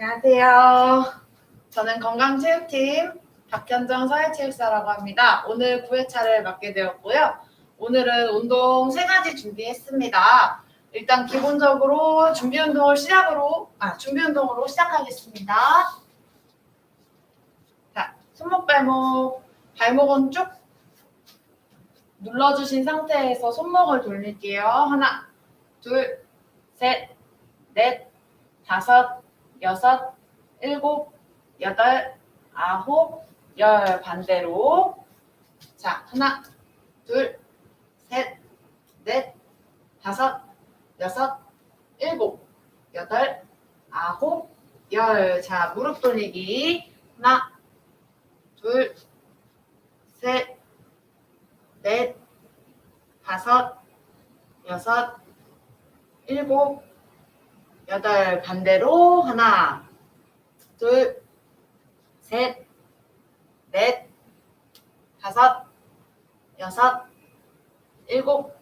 안녕하세요. 저는 건강체육팀 박현정 사회체육사라고 합니다. 오늘 9회차를 맡게 되었고요. 오늘은 운동 세 가지 준비했습니다. 일단 기본적으로 준비 운동을 시작으로 아 준비 운동으로 시작하겠습니다. 자, 손목 발목 발목은 쭉 눌러주신 상태에서 손목을 돌릴게요. 하나, 둘, 셋, 넷, 다섯, 여섯, 일곱, 여덟, 아홉, 열 반대로 자 하나, 둘, 셋, 넷, 다섯, 여섯, 일곱, 여덟, 아홉, 열. 자 무릎 돌리기 하나, 둘, 셋, 넷, 다섯, 여섯, 일곱, 여덟 반대로 하나, 둘, 셋, 넷, 다섯, 여섯, 일곱,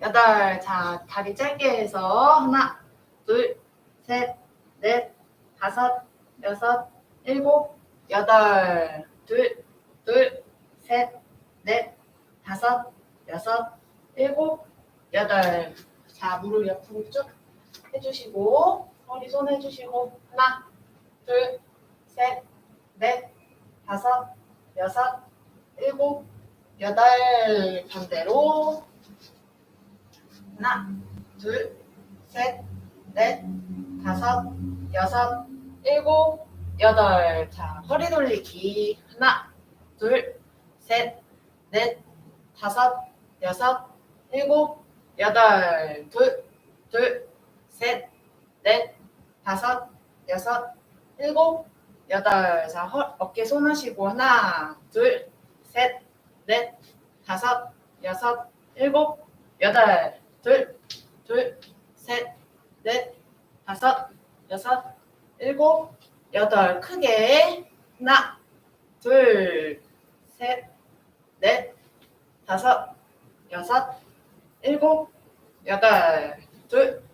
여덟. 자, 다리 짧게 해서 하나, 둘, 셋, 넷, 다섯, 여섯, 일곱, 여덟. 둘, 둘, 셋, 넷, 다섯, 여섯, 일곱, 여덟. 자, 무릎 옆으로 쭉 해주시고, 허리 손 해주시고, 하나, 둘, 셋, 넷, 다섯, 여섯, 일곱, 여덟. 반대로. 하나, 둘, 셋, 넷, 다섯, 여섯, 일곱, 여덟. 자, 허리 돌리기. 하나, 둘, 셋, 넷, 다섯, 여섯, 일곱, 여덟. 둘, 둘, 셋, 넷, 다섯, 여섯, 일곱, 여덟. 자, 허, 어깨 손 하시고 하나, 둘, 셋, 넷, 다섯, 여섯, 일곱, 여덟. 둘, 둘, 셋, 넷, 다섯, 여섯, 일곱, 여덟. 크게 하나, 둘, 셋, 넷, 다섯, 여섯, 일곱, 여덟. 둘,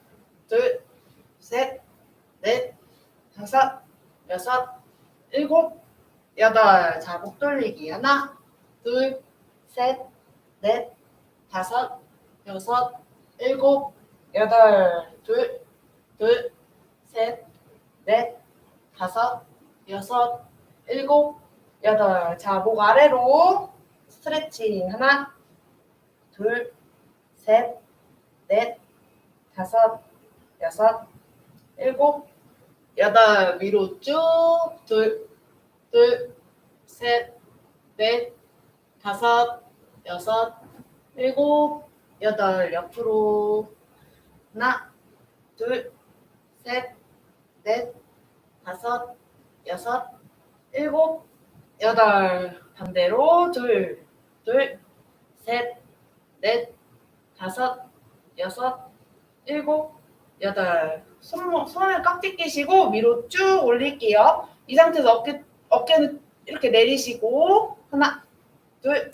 둘, 셋, 넷, 다섯, 여섯, 일곱, 여덟. 자, 목 돌리기. 하나, 둘, 셋, 넷, 다섯, 여섯, 일곱, 여덟. 둘, 둘, 셋, 넷, 다섯, 여섯, 일곱, 여덟. 자, 목 아래로 스트레칭. 하나, 둘, 셋, 넷, 다섯, 여섯, 일곱, 여덟. 위로 쭉. 둘, 둘, 셋, 넷, 다섯, 여섯, 일곱, 여덟. 옆으로. 하나, 둘, 셋, 넷, 다섯, 여섯, 일곱, 여덟. 반대로 둘, 둘, 셋, 넷, 다섯, 여섯, 일곱, 여덟. 손목, 손을 깍지 끼시고 위로 쭉 올릴게요. 이 상태에서 어깨, 어깨는 이렇게 내리시고 하나, 둘,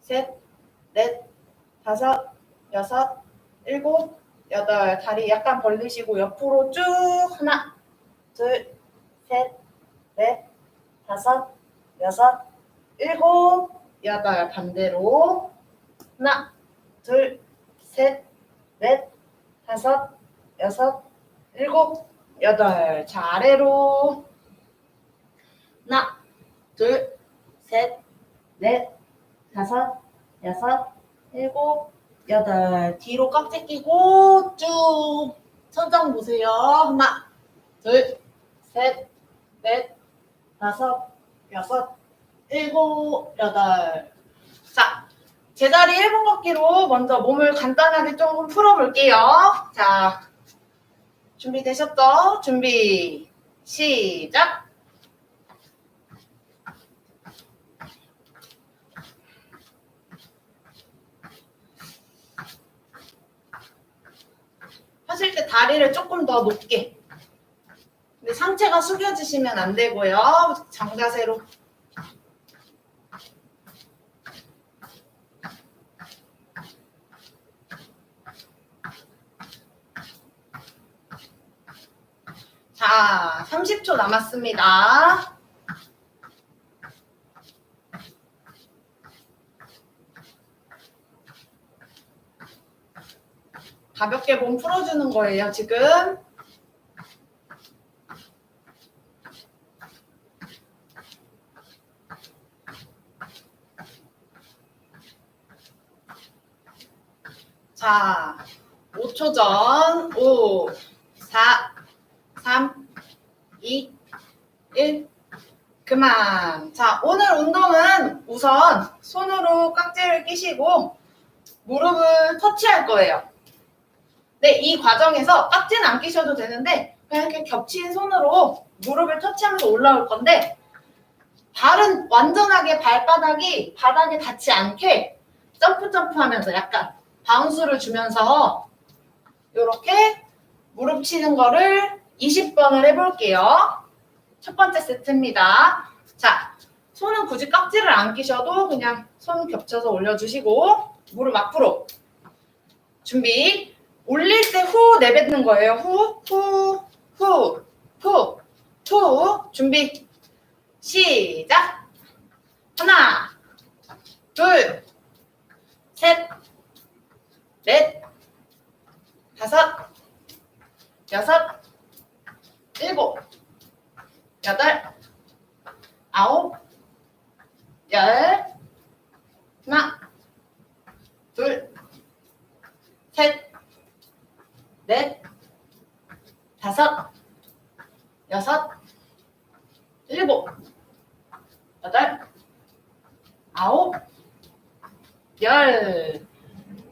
셋, 넷, 다섯, 여섯, 일곱, 여덟. 다리 약간 벌리시고 옆으로 쭉 하나, 둘, 셋, 넷, 다섯, 여섯, 일곱, 여덟. 반대로 하나, 둘, 셋, 넷, 다섯, 여섯, 일곱, 여덟. 자, 아래로. 하나, 둘, 셋, 넷, 다섯, 여섯, 일곱, 여덟. 뒤로 깍지 끼고 쭉 천장 보세요. 하나, 둘, 셋, 넷, 다섯, 여섯, 일곱, 여덟. 자, 제자리 1분 걷기로 먼저 몸을 간단하게 조금 풀어볼게요. 자, 준비되셨죠? 준비, 시작! 하실 때 다리를 조금 더 높게. 근데 상체가 숙여지시면 안 되고요. 장자세로. 자, 자, 30초 남았습니다. 가볍게 몸 풀어주는 거예요, 지금. 자, 5초 전. 5, 4, 3, 2, 1. 그만. 자, 오늘 운동은 우선 손으로 깍지를 끼시고 무릎을 터치할 거예요. 네, 이 과정에서 깍지는 안 끼셔도 되는데 그냥 이렇게 겹친 손으로 무릎을 터치하면서 올라올 건데 발은 완전하게 발바닥이 바닥에 닿지 않게 점프 점프 하면서 약간 바운스를 주면서 이렇게 무릎 치는 거를 20번을 해볼게요. 첫 번째 세트입니다. 자, 손은 굳이 깍지를 안 끼셔도 그냥 손 겹쳐서 올려주시고 무릎 앞으로 준비 올릴 때 후 내뱉는 거예요. 후, 후, 후, 후, 후. 준비. 시작. 하나, 둘, 셋, 넷, 다섯, 여섯, 일곱, 여덟, 아홉, 열, 하나, 둘, 셋, 넷, 다섯, 여섯, 일곱, 여덟, 아홉, 열.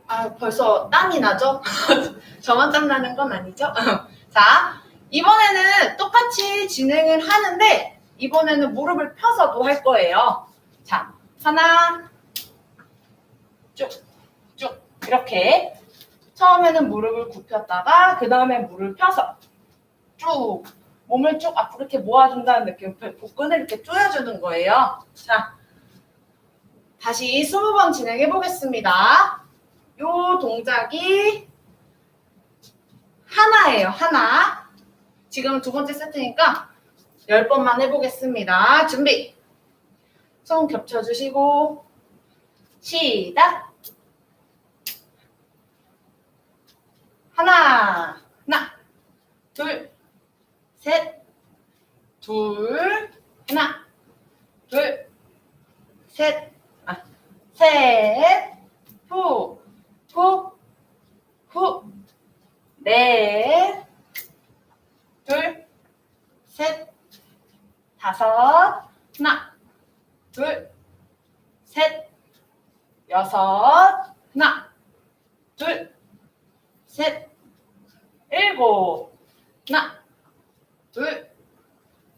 아, 벌써 땀이 나죠? 저만 땀 나는 건 아니죠? 자, 이번에는 똑같이 진행을 하는데, 이번에는 무릎을 펴서도 할 거예요. 자, 하나, 쭉, 쭉, 이렇게. 처음에는 무릎을 굽혔다가 그 다음에 무릎을 펴서 쭉 몸을 쭉 앞으로 이렇게 모아준다는 느낌 복근을 이렇게 조여주는 거예요. 자 다시 20번 진행해 보겠습니다. 요 동작이 하나예요. 하나. 지금 두 번째 세트니까 10번만 해보겠습니다. 준비. 손 겹쳐주시고 시작. 하나, 하나, 둘, 셋, 둘, 하나, 둘, 셋, 아, 셋, 후, 후, 후, 넷, 둘, 셋, 다섯, 하나, 둘, 셋, 여섯, 하나, 둘, 셋, 일곱, 하나, 둘,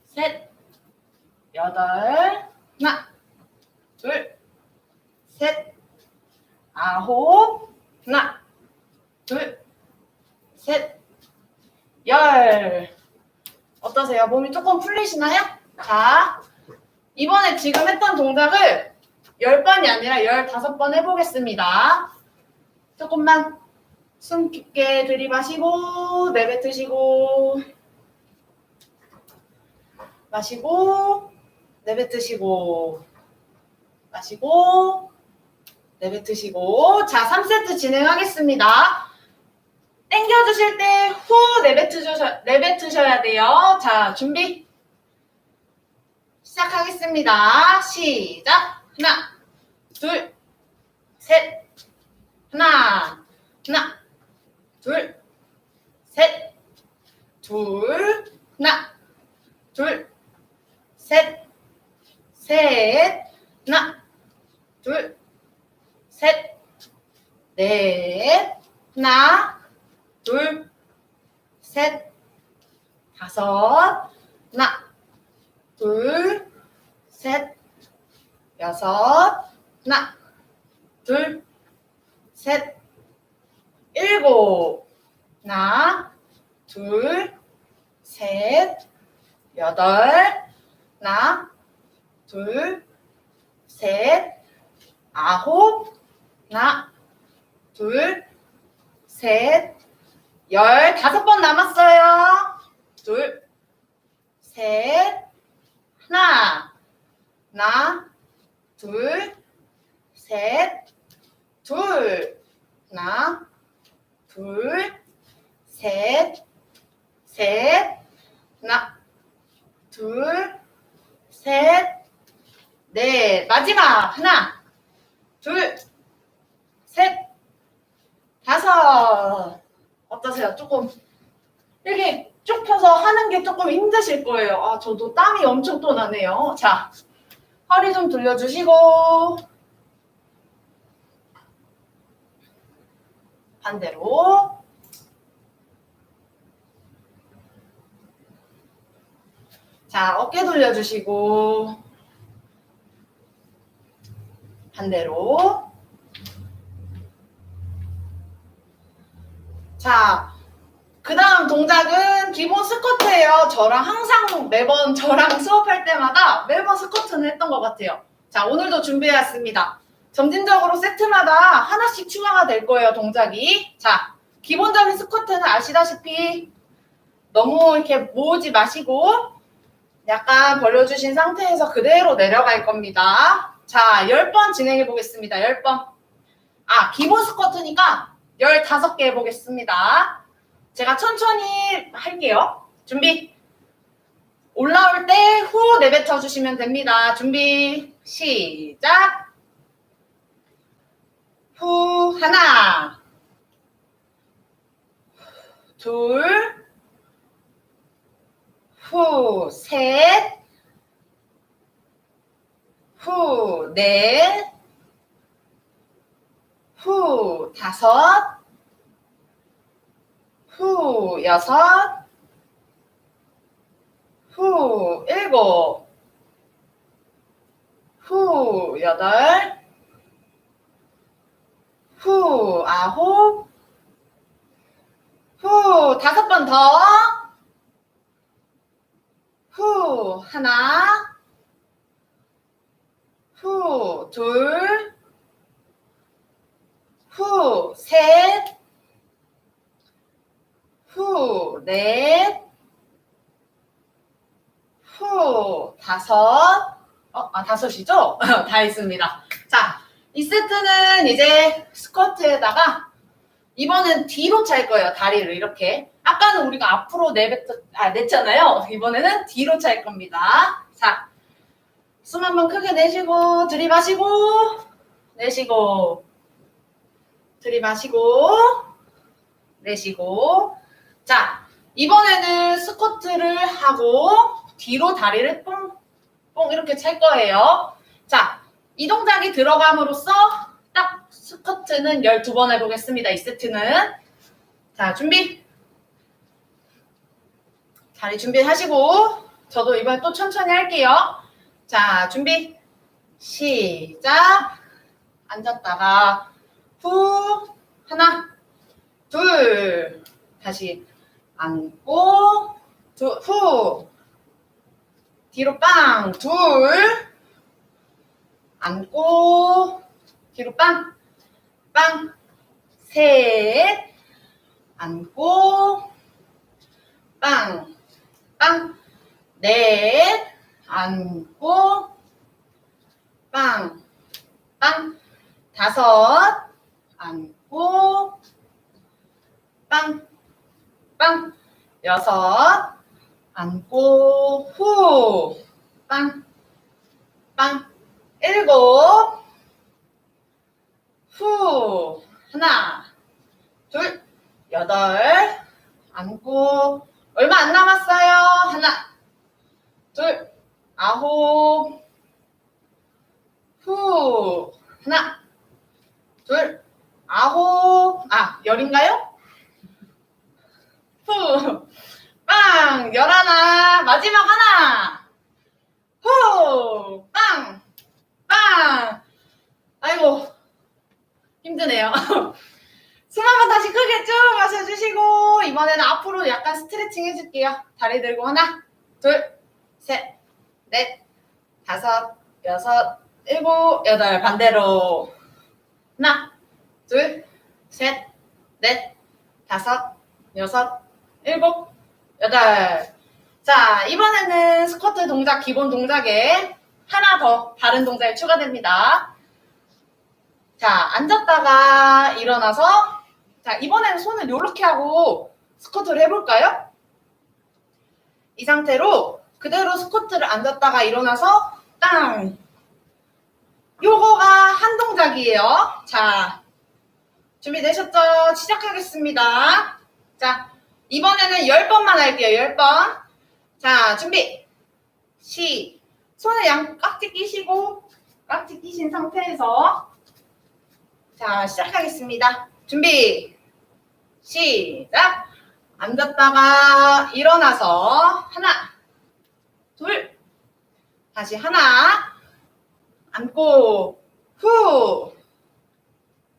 셋, 여덟, 하나, 둘, 셋, 아홉, 하나, 둘, 셋, 열. 어떠세요? 몸이 조금 풀리시나요? 자, 이번에 지금 했던 동작을 10번이 아니라 15번 해보겠습니다. 조금만 숨 깊게 들이마시고 내뱉으시고 마시고 내뱉으시고 마시고 내뱉으시고 자 3세트 진행하겠습니다. 땡겨주실 때 후 내뱉으셔, 내뱉으셔야 돼요. 자 준비. 시작하겠습니다. 시작. 하나 둘 셋. 하나 하나 둘, 셋, 둘, 하나, 둘, 셋, 셋, 하나, 둘, 셋, 넷, 하나, 둘, 셋, 다섯, 하나, 둘, 셋, 여섯, 하나, 둘, 셋, 일곱, 하나, 둘, 셋, 여덟, 하나, 둘, 셋, 아홉, 하나, 둘, 셋, 15번 남았어요. 둘, 셋, 하나, 하나, 둘, 셋, 둘, 하나, 둘, 셋, 셋, 하나, 둘, 셋, 넷. 마지막 하나, 둘, 셋, 다섯. 어떠세요? 조금 이렇게 쭉 펴서 하는 게 조금 힘드실 거예요. 아, 저도 땀이 엄청 또 나네요. 자, 허리 좀 돌려주시고 반대로 자, 어깨 돌려주시고 반대로 자, 그 다음 동작은 기본 스쿼트예요. 저랑 항상 매번 저랑 수업할 때마다 매번 스쿼트는 했던 것 같아요. 자, 오늘도 준비해왔습니다. 점진적으로 세트마다 하나씩 추가가 될 거예요, 동작이. 자, 기본적인 스쿼트는 아시다시피 너무 이렇게 모으지 마시고 약간 벌려주신 상태에서 그대로 내려갈 겁니다. 자, 10번 진행해 보겠습니다. 10번. 아, 기본 스쿼트니까 15개 해보겠습니다. 제가 천천히 할게요. 준비. 올라올 때 후 내뱉어 주시면 됩니다. 준비. 시작. 후 하나. 둘. 후 셋. 후 넷. 후 다섯. 후 여섯, 후 일곱, 후 여덟, 후 아홉, 후 다섯 번 더, 후 하나, 후 둘, 후 셋, 후, 넷, 후, 다섯, 어, 아, 다섯이죠? 다 했습니다. 자, 이 세트는 이제 스쿼트에다가 이번엔 뒤로 찰 거예요, 다리를 이렇게. 아까는 우리가 앞으로 내뱉, 아, 냈잖아요. 이번에는 뒤로 찰 겁니다. 자, 숨 한번 크게 내쉬고, 들이마시고, 내쉬고, 들이마시고, 내쉬고, 자, 이번에는 스쿼트를 하고 뒤로 다리를 뽕 뽕 이렇게 찰 거예요. 자, 이 동작이 들어감으로써 딱 스쿼트는 12번 해보겠습니다. 이 세트는. 자, 준비. 자리 준비하시고 저도 이번에 또 천천히 할게요. 자, 준비. 시작. 앉았다가 후 하나 둘 다시 앉고 두, 후 뒤로 빵 둘. 앉고 뒤로 빵 빵셋. 앉고 빵 빵넷. 앉고 빵 빵 다섯. 앉고 빵 빵, 여섯, 앉고, 후, 빵, 빵, 일곱, 후, 하나, 둘, 여덟, 앉고, 얼마 안 남았어요. 하나, 둘, 아홉, 후, 하나, 둘, 아홉, 아, 열인가요? 후, 빵, 열하나, 마지막 하나, 후, 빵, 빵. 아이고, 힘드네요. 숨 한번 다시 크게 쭉 마셔주시고, 이번에는 앞으로 약간 스트레칭 해줄게요. 다리 들고 하나, 둘, 셋, 넷, 다섯, 여섯, 일곱, 여덟, 반대로. 하나, 둘, 셋, 넷, 다섯, 여섯, 일곱, 여덟. 자, 이번에는 스쿼트 동작, 기본 동작에 하나 더 다른 동작이 추가됩니다. 자, 앉았다가 일어나서 자, 이번에는 손을 이렇게 하고 스쿼트를 해볼까요? 이 상태로 그대로 스쿼트를 앉았다가 일어나서 땅! 요거가 한 동작이에요. 자, 준비되셨죠? 시작하겠습니다. 자, 이번에는 10번만 할게요. 10번. 자, 준비. 시. 손을 양 깍지 끼시고, 깍지 끼신 상태에서. 자, 시작하겠습니다. 준비. 시작. 앉았다가 일어나서 하나, 둘, 다시 하나, 앉고, 후,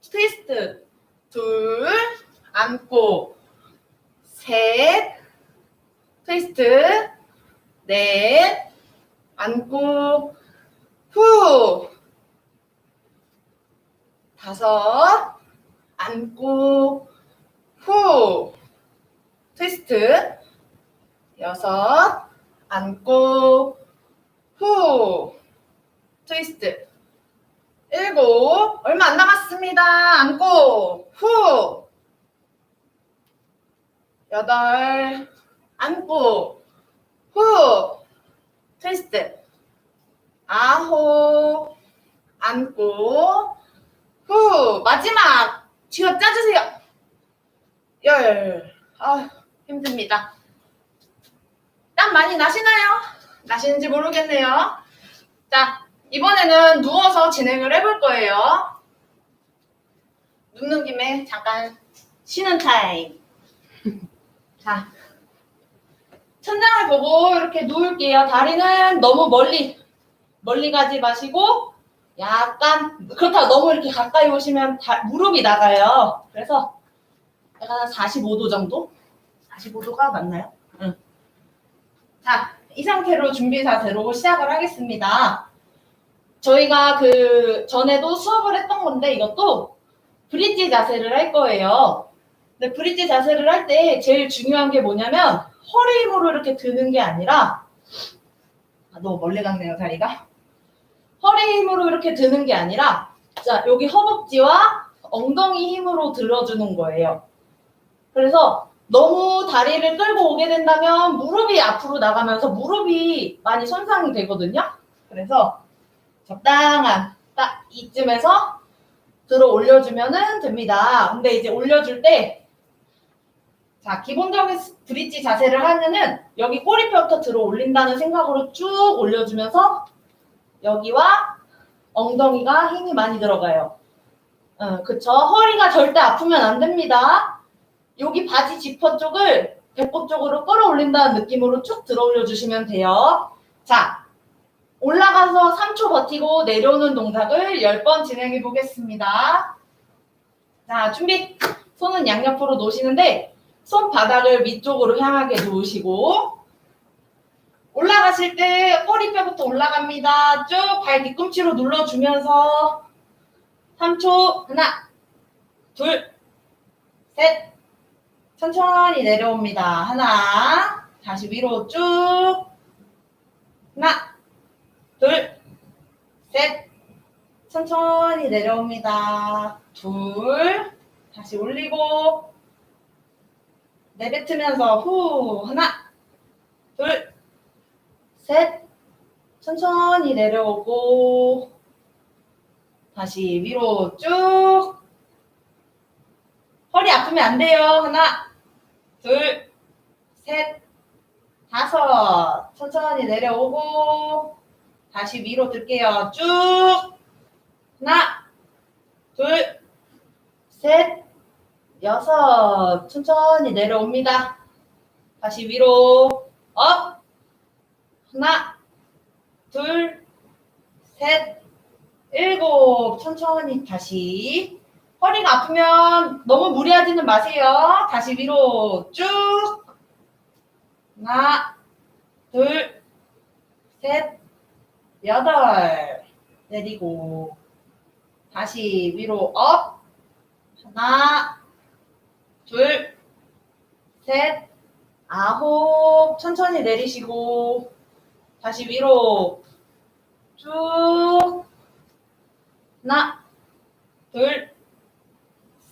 트위스트, 둘, 앉고, 셋, 트위스트, 넷, 앉고, 후, 다섯, 앉고, 후, 트위스트, 여섯, 앉고, 후, 트위스트, 일곱, 얼마 안 남았습니다. 앉고, 후, 여덟, 앉고, 후, 트위스트, 아홉, 앉고, 후, 마지막, 쥐어 짜주세요. 열, 아 힘듭니다. 땀 많이 나시나요? 나시는지 모르겠네요. 자, 이번에는 누워서 진행을 해볼 거예요. 눕는 김에 잠깐 쉬는 타임. 자, 천장을 보고 이렇게 누울게요. 다리는 너무 멀리, 멀리 가지 마시고, 약간, 그렇다고 너무 이렇게 가까이 오시면 다- 무릎이 나가요. 그래서 약간 한 45도 정도? 45도가 맞나요? 응. 자, 이 상태로 준비 자세로 시작을 하겠습니다. 저희가 그 전에도 수업을 했던 건데 이것도 브릿지 자세를 할 거예요. 근데 브릿지 자세를 할 때 제일 중요한 게 뭐냐면 허리 힘으로 이렇게 드는 게 아니라 아, 너무 멀리 갔네요 다리가 허리 힘으로 이렇게 드는 게 아니라 자 여기 허벅지와 엉덩이 힘으로 들어주는 거예요. 그래서 너무 다리를 끌고 오게 된다면 무릎이 앞으로 나가면서 무릎이 많이 손상이 되거든요. 그래서 적당한 딱 이쯤에서 들어 올려주면 됩니다. 근데 이제 올려줄 때, 자, 기본적인 스- 브릿지 자세를 하면은 여기 꼬리뼈부터 들어 올린다는 생각으로 쭉 올려주면서 여기와 엉덩이가 힘이 많이 들어가요. 응, 그쵸. 허리가 절대 아프면 안 됩니다. 여기 바지 지퍼 쪽을 배꼽 쪽으로 끌어올린다는 느낌으로 쭉 들어 올려주시면 돼요. 자, 올라가서 3초 버티고 내려오는 동작을 10번 진행해 보겠습니다. 자, 준비. 손은 양옆으로 놓으시는데 손바닥을 위쪽으로 향하게 놓으시고 올라가실 때 꼬리뼈부터 올라갑니다. 쭉 발 뒤꿈치로 눌러주면서 3초 하나 둘 셋 천천히 내려옵니다. 하나 다시 위로 쭉 하나 둘 셋 천천히 내려옵니다. 둘 다시 올리고 내뱉으면서 후 하나 둘 셋. 천천히 내려오고 다시 위로 쭉. 허리 아프면 안 돼요. 하나 둘 셋. 다섯. 천천히 내려오고 다시 위로 들게요. 쭉. 하나 둘 셋 여섯 천천히 내려옵니다 다시 위로 업 하나, 둘, 셋, 일곱. 천천히 다시. 허리가 아프면 너무 무리하지는 마세요. 다시 위로 쭉. 하나, 둘, 셋, 여덟. 내리고. 다시 위로 업. 하나, 둘, 셋, 아홉. 천천히 내리시고. 다시 위로. 쭉. 하나 둘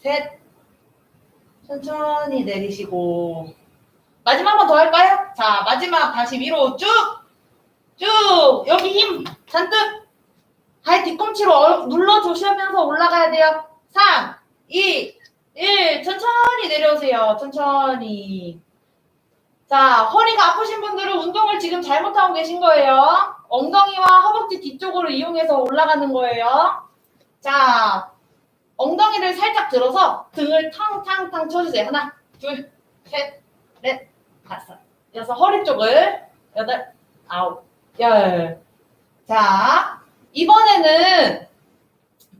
셋. 천천히 내리시고. 마지막 한 번 더 할까요? 자 마지막 다시 위로. 쭉. 쭉. 여기 힘 잔뜩. 발 뒤꿈치로 어- 눌러주시면서 올라가야 돼요. 3 2 1 천천히 내려오세요. 천천히. 자 허리가 아프신 분들은 운동을 지금 잘못하고 계신 거예요. 엉덩이와 허벅지 뒤쪽으로 이용해서 올라가는 거예요. 자 엉덩이를 살짝 들어서 등을 탕탕탕 쳐주세요. 하나 둘 셋 넷 다섯 여섯. 허리 쪽을 여덟 아홉 열. 자, 이번에는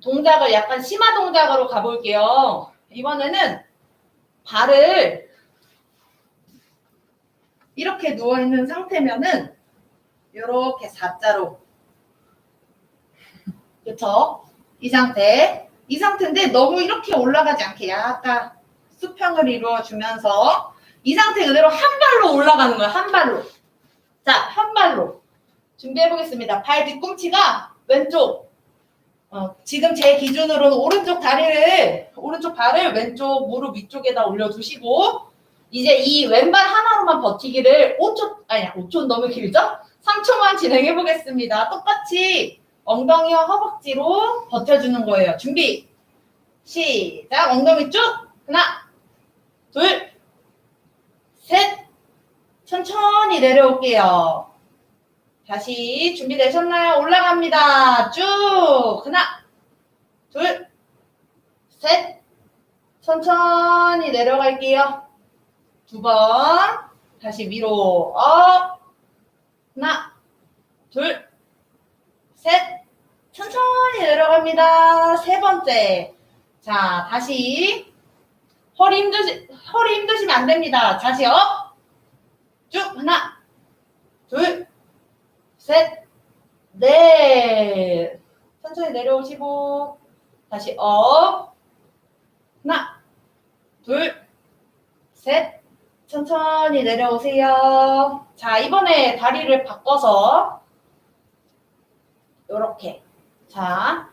동작을 약간 심화 동작으로 가볼게요. 이번에는 발을 이렇게 누워 있는 상태면은 이렇게 사자로 그쵸? 이 상태 이 상태인데 너무 이렇게 올라가지 않게 약간 수평을 이루어주면서 이 상태 그대로 한 발로 올라가는 거예요. 한 발로. 자, 한 발로. 준비해 보겠습니다. 발 뒤꿈치가 왼쪽. 어, 지금 제 기준으로는 오른쪽 다리를, 오른쪽 발을 왼쪽 무릎 위쪽에다 올려두시고, 이제 이 왼발 하나로만 버티기를 5초, 아니야, 5초 너무 길죠? 3초만 진행해 보겠습니다. 똑같이 엉덩이와 허벅지로 버텨주는 거예요. 준비. 시작. 엉덩이 쭉. 하나, 둘, 셋. 천천히 내려올게요. 다시 준비되셨나요? 올라갑니다. 쭉. 하나, 둘, 셋. 천천히 내려갈게요. 두 번. 다시 위로 업. 하나, 둘, 셋. 천천히 내려갑니다. 세 번째. 자, 다시 허리 힘드시, 허리 힘드시면 안 됩니다. 다시 업. 쭉 하나, 둘, 셋, 넷. 천천히 내려오시고 다시 업. 하나, 둘, 셋. 천천히 내려오세요. 자, 이번에 다리를 바꿔서 요렇게. 자,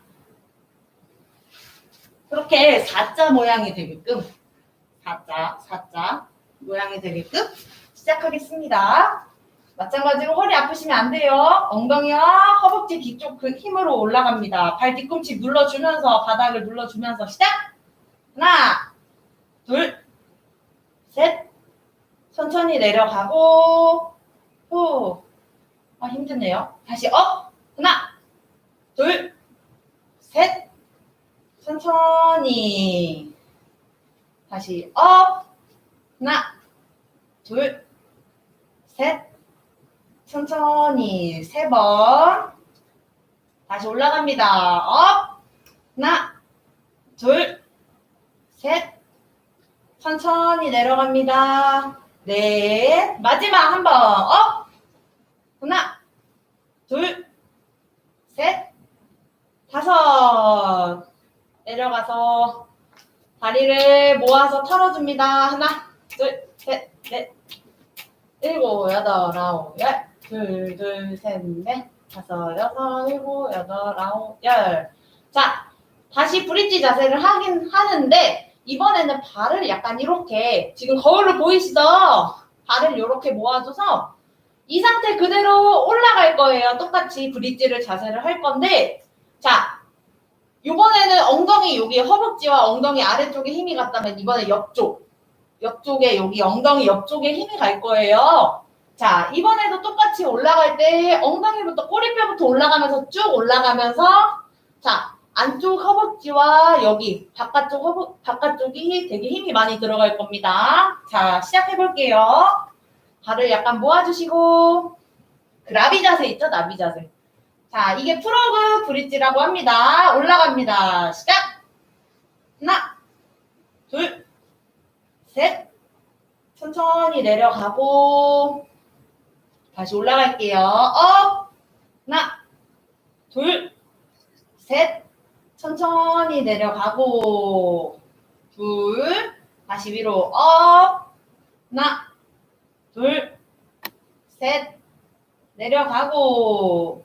그렇게 사자 모양이 되게끔 사자, 사자 모양이 되게끔 시작하겠습니다. 마찬가지로 허리 아프시면 안 돼요. 엉덩이와 허벅지 뒤쪽 그 힘으로 올라갑니다. 발 뒤꿈치 눌러주면서 바닥을 눌러주면서 시작. 하나, 둘, 셋. 천천히 내려가고 후. 아 힘드네요. 다시 업. 하나, 둘, 셋. 천천히. 다시 업. 하나, 둘, 셋. 천천히 세 번. 다시 올라갑니다. 업. 하나, 둘, 셋. 천천히 내려갑니다. 넷. 마지막 한 번. 업. 하나, 둘, 셋. 다섯. 내려가서 다리를 모아서 털어줍니다. 하나, 둘, 셋, 넷. 일곱, 여덟, 아홉, 열. 둘, 둘, 셋, 넷. 다섯, 여섯, 일곱, 여덟, 아홉, 열. 자, 다시 브릿지 자세를 하긴 하는데, 이번에는 발을 약간 이렇게, 지금 거울로 보이시죠? 발을 이렇게 모아줘서, 이 상태 그대로 올라갈 거예요. 똑같이 브릿지를 자세를 할 건데, 자, 이번에는 엉덩이 여기 허벅지와 엉덩이 아래쪽에 힘이 갔다면 이번에 옆쪽 옆쪽에 여기 엉덩이 옆쪽에 힘이 갈 거예요. 자 이번에도 똑같이 올라갈 때 엉덩이부터 꼬리뼈부터 올라가면서 쭉 올라가면서 자 안쪽 허벅지와 여기 바깥쪽 허벅 바깥쪽이 되게 힘이 많이 들어갈 겁니다. 자 시작해 볼게요. 발을 약간 모아주시고 그라비 자세 있죠? 나비 자세. 자, 이게 프로그 브릿지라고 합니다. 올라갑니다. 시작! 하나, 둘, 셋. 천천히 내려가고, 다시 올라갈게요. 업! 하나, 둘, 셋. 천천히 내려가고, 둘, 다시 위로 업! 하나, 둘, 셋. 내려가고,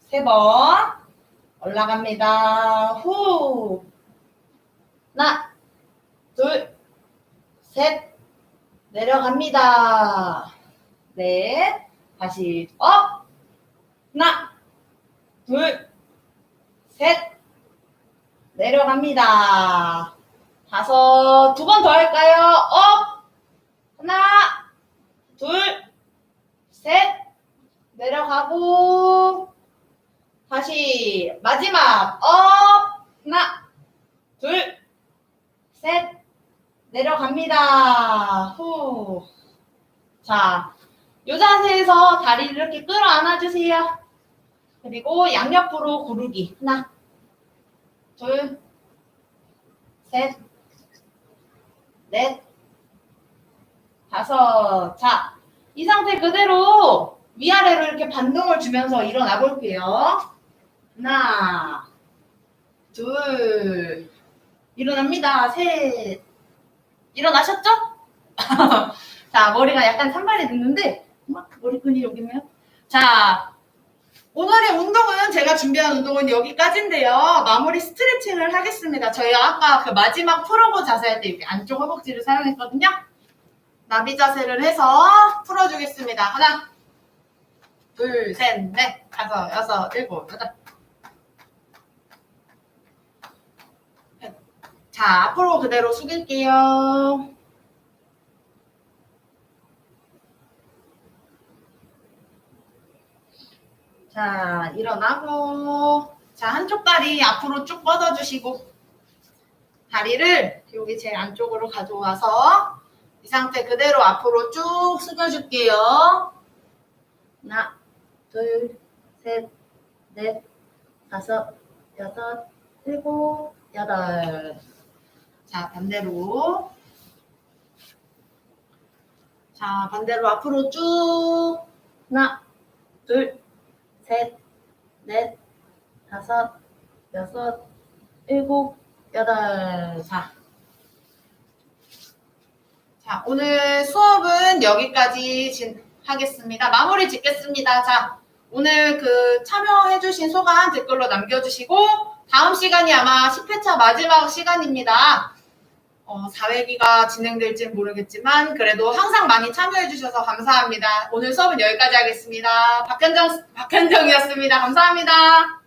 세 번 올라갑니다. 후. 하나, 둘, 셋. 내려갑니다. 넷. 다시 업. 하나, 둘, 셋. 내려갑니다. 다섯. 두 번 더 할까요? 업. 하나, 둘, 셋. 내려가고. 다시 마지막 업 하나 둘 셋 내려갑니다 후. 자, 요 자세에서 다리를 이렇게 끌어 안아 주세요. 그리고 양옆으로 구르기 하나 둘 셋 넷 다섯 자, 이 상태 그대로 위아래로 이렇게 반동을 주면서 일어나 볼게요. 하나, 둘, 일어납니다. 셋, 일어나셨죠? 자, 머리가 약간 산발이 됐는데, 막 머리끈이 여기 있네요. 자, 오늘의 운동은 제가 준비한 운동은 여기까지인데요. 마무리 스트레칭을 하겠습니다. 저희가 아까 그 마지막 프로고 자세 할 때 이렇게 안쪽 허벅지를 사용했거든요. 나비 자세를 해서 풀어주겠습니다. 하나, 둘, 셋, 넷, 다섯, 여섯, 일곱, 여덟. 자, 앞으로 그대로 숙일게요. 자, 일어나고. 자, 한쪽 다리 앞으로 쭉 뻗어주시고. 다리를 여기 제일 안쪽으로 가져와서 이 상태 그대로 앞으로 쭉 숙여줄게요. 하나, 둘, 셋, 넷, 다섯, 여섯, 일곱, 여덟. 자, 반대로. 자, 반대로 앞으로 쭉. 하나, 둘, 셋, 넷, 다섯, 여섯, 일곱, 여덟. 자. 자, 오늘 수업은 여기까지 진, 하겠습니다. 마무리 짓겠습니다. 자, 오늘 그 참여해주신 소감 댓글로 남겨주시고, 다음 시간이 아마 10회차 마지막 시간입니다. 어, 4회기가 진행될지 모르겠지만, 그래도 항상 많이 참여해 주셔서 감사합니다. 오늘 수업은 여기까지 하겠습니다. 박현정, 박현정이었습니다. 감사합니다.